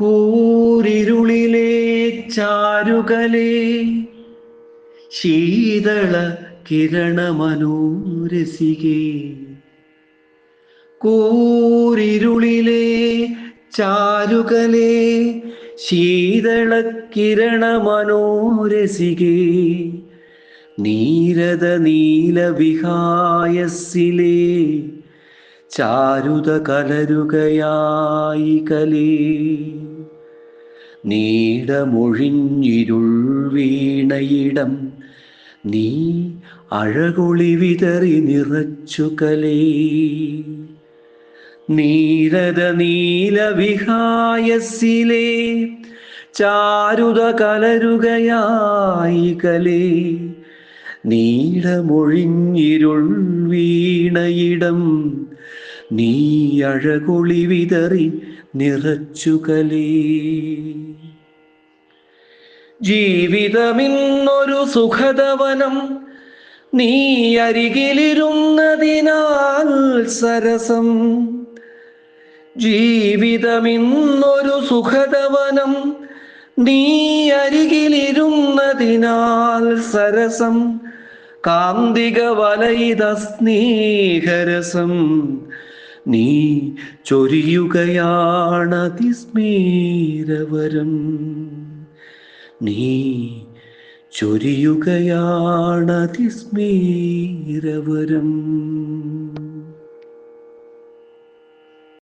കൂരിരുളിലെ ചാരുകലേ ശീതള കിരണമനോരസികേ. കൂരിരുളിലെ ചാരുകലേ ശീതള കിരണമനോരസികേ. നീരത നീലവിഹായസിലേ ചാരുത കലരുകയായി കലി നീടമൊഴിഞ്ഞിരുൾ വീണയിടം നീ അഴകൊളി വിതറി നിറച്ചു കലേ നീരത നീലവിഹായസിലേ ചാരുത കലരുകയായി കലേ നീടമൊഴിഞ്ഞിരുൾ വീണയിടം നീ അഴകുളി വിതറി നിറച്ചു കലേ ജീവിതമിന്നൊരു സുഖതവനം നീ അരികിലിരുന്നതിനാൽ സരസം. ജീവിതമിന്നൊരു സുഖതവനം നീ അരികിലിരുന്നതിനാൽ സരസം. കാന്തിക വലയിത സ്നേഹരസം നീ ചൊരിയുകയാണതിസ്മേരവരം നീ ചൊരിയുകയാണതിസ്മേരവരം